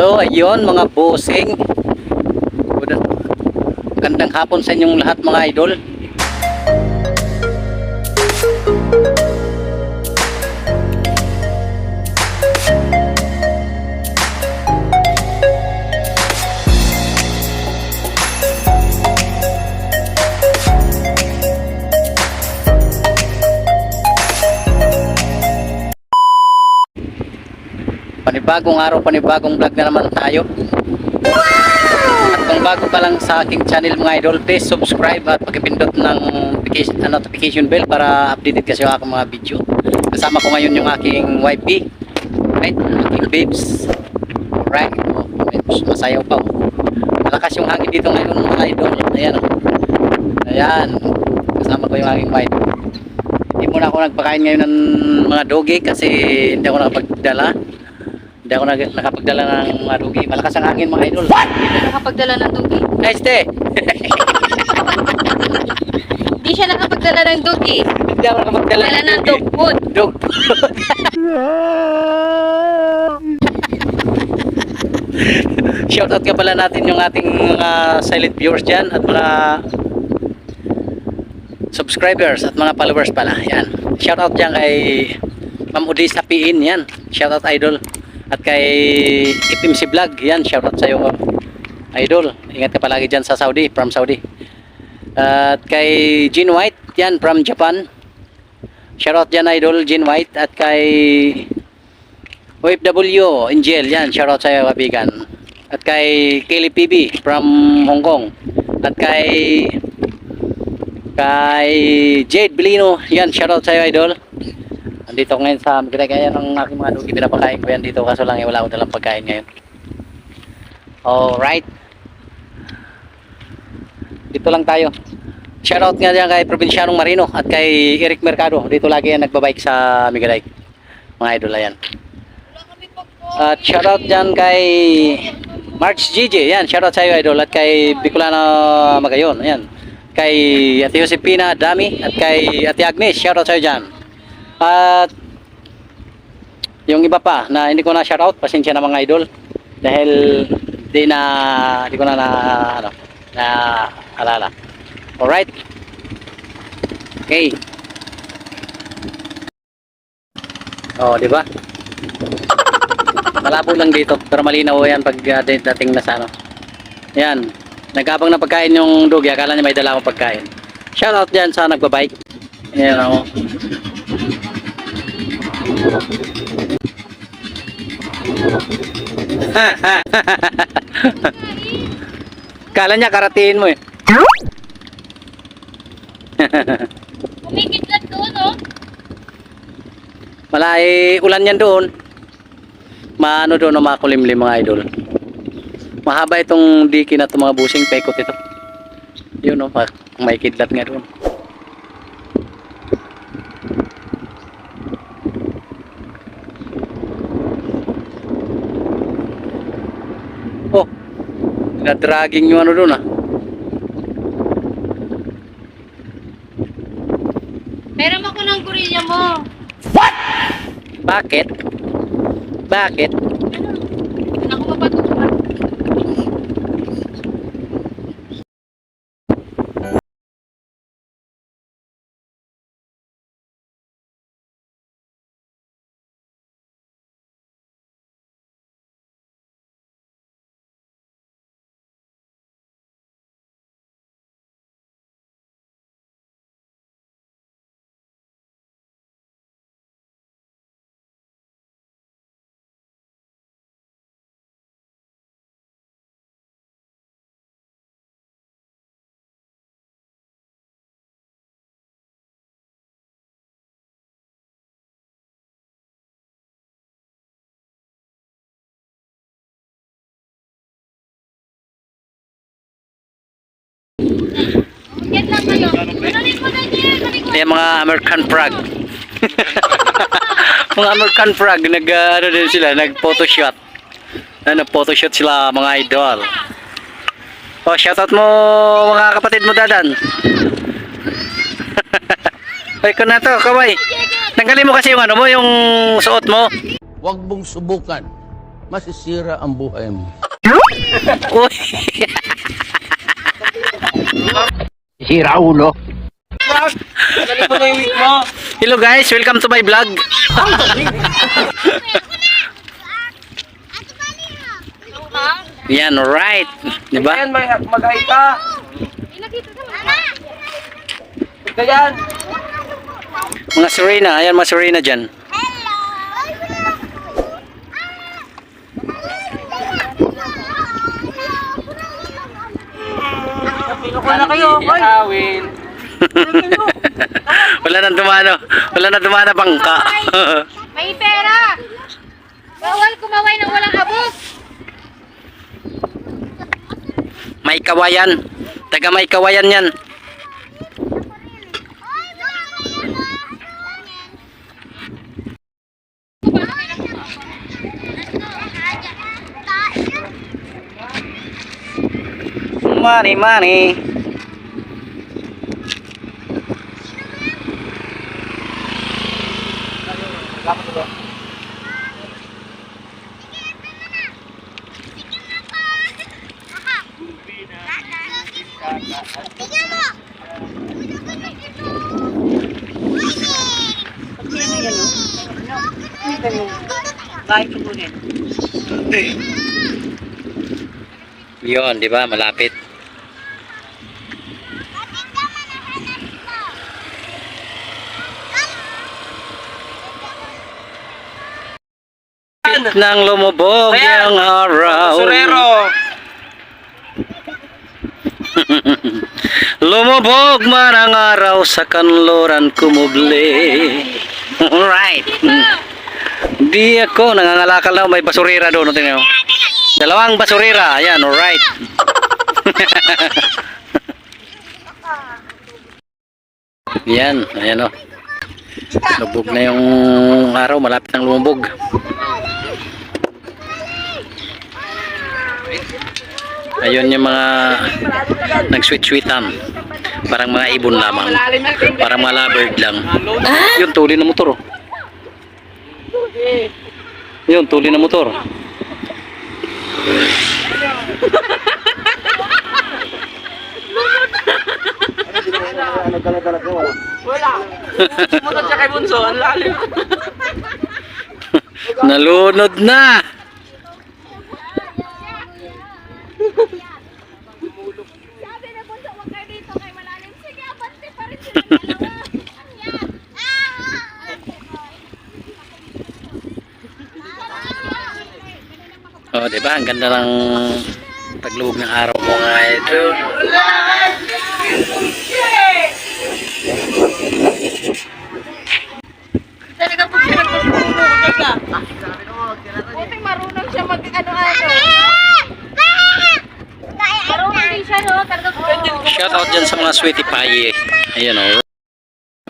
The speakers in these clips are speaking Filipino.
So, ayun mga bossing. Magandang hapon sa inyong lahat mga idol. Panibagong araw, panibagong vlog na naman tayo. At kung bago pa lang sa aking channel mga idol, please subscribe at pakipindot ng notification, notification bell para updated kasi aking mga video. Kasama ko ngayon yung aking YP. Right? Aking babes. Right? Oh, babes, masayaw pa. Oh. Malakas yung hangin dito ngayon mga idol. Ayan. oh. Ayan. Kasama ko yung aking wife. Hindi muna ako nagpakain ngayon ng mga dogi kasi hindi ako nakapagdala. Hindi ako nag- nakapagdala ng mga dogi. Malakas ang hangin mga idol. nakapagdala ng dugi. Nice day! Hindi siya nakapagdala ng dugi. Hindi ako nakapagdala Dala ng dog food. Dog Shoutout ka pala natin yung ating mga silent viewers dyan at mga subscribers at mga followers pala. Yan. Shoutout dyan kay Ma'am Odisa Piin. Yan. Shoutout idol. At kay FMC Vlog. Yan. Shoutout sa'yo idol. Ingat ka palagi dyan sa Saudi. From Saudi. At kay Jean White. Yan. From Japan. Shoutout dyan idol. Jean White. At kay OFW, Angel, yan, shoutout sa'yo kabigan. At kay Kelly PB from Hong Kong. At kay kay Jade Belino, yan, shoutout sa'yo idol. Andito ko ngayon sa Magregaya ng aking mga dugi, pinapakain ko yan dito kaso lang eh, wala ko dalang pagkain ngayon. Alright. Dito lang tayo. Shoutout nga dyan kay Provincianong Marino at kay Eric Mercado. Dito lagi yan nagbabike sa Miguelay. Mga idol yan. At shoutout dyan kay March GJ. Yan, shoutout sa iyo idol. At kay Bicolano Magayon. Yan. Kay Ate Josepina Dami. At kay Ate Agnes. Shoutout sa iyo dyan. At yung iba pa na hindi ko na shoutout. Pasensya na mga idol. Dahil di na di ko na na ano na alala. Alright. Okay. Oh, di ba? Malabo lang dito, pero malinaw yan pag uh, dating na sa ano. Yan. Nagabang na pagkain yung dugi, akala niya may dala akong pagkain. Shout out dyan sa nagbabike. Yan ako. Kala niya karatiin mo eh. Kumikidlat doon, oh. Malay ulan yan doon. Maano doon o makulimlim mga idol. Mahaba itong diki na itong mga busing pekot ito. Yun o, ma- may kidlat nga doon. Na-dragging yung ano doon ah. Meron ako ng gorilla mo. Bakit? Bakit? Ko, Yan mga American frog. mga American frog, nag, uh, ano din sila, nag photoshoot. Ano, photoshoot sila mga idol. Oh, shoutout mo mga kapatid mo dadan. Ay, ko na to, kaway. Tanggalin mo kasi yung ano mo, yung suot mo. Huwag mong subukan. masisira ang buhay mo. Uy! Sira ulo. Hello guys, welcome to my vlog. Yan, right. Di ba? Ayan, mag mag-hi ka. Yan. Mga Serena, ayan mga Serena dyan. Pinukul na kayo. Ay. Awin. Wala nang dumano. Wala nang dumana bangka. May pera. Bawal kumaway ng walang abot. may kawayan. Taga may kawayan yan. Money, money. Yun, di ba? Malapit. Nang lumubog ang araw. Surero. Lumubog man ang araw sa kanluran kumuble. Alright. Di ako nangangalakal na may basurira doon. Tingnan. Dalawang basurira. Ayan, alright. Yan, ayan o. Lubog na yung araw, malapit ng lumubog. Ayun yung mga nagsweet-sweetan. Parang mga ibon lamang. Parang mga lovebird lang. Yun, tuli na motor. oh. Yun, tuli na motor. Wala. Sumunod siya kay Bunso. Ang lalim. Nalunod na. Sabi na po sa wakay dito kay malalim. Sige, abante pa rin sila. Ba? Ang ganda ng paglubog ng araw mo, mga idol. Talaga po siya nagpapulungan ka. Buti marunong siya mag ano-ano. Marunong din siya no. Talaga. Shout out dyan sa mga sweetie pie. Ayan oh.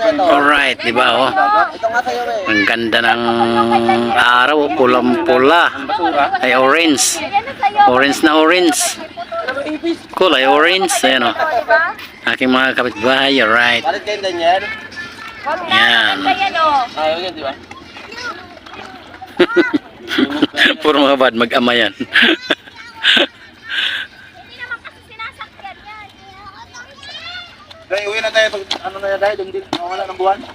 Alright, di ba oh? Ang ganda ng araw, pulang-pula. Ay orange. Orange na orange. Kulay orange. Ayan oh. Aking mga kapitbahay, alright. Yan. Puro mga bad, mag-ama yan. Hindi naman kasi sinasakyan yan. Tayo pag ano na yan dahil doon din wala ng buwan.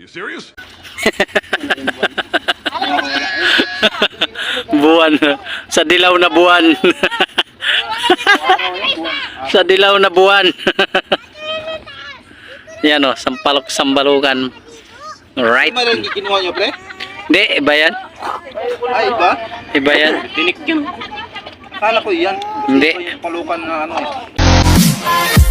You serious? buwan. Sa dilaw na buwan. Sa dilaw na buwan. Yan o, sampalok sambalukan. Right. Ano yung kinuha niyo, pre? Hindi, iba yan. Ay, ba? Iba yan. Tinik yun. Kala ko yan. Hindi. Ito palukan na ano eh.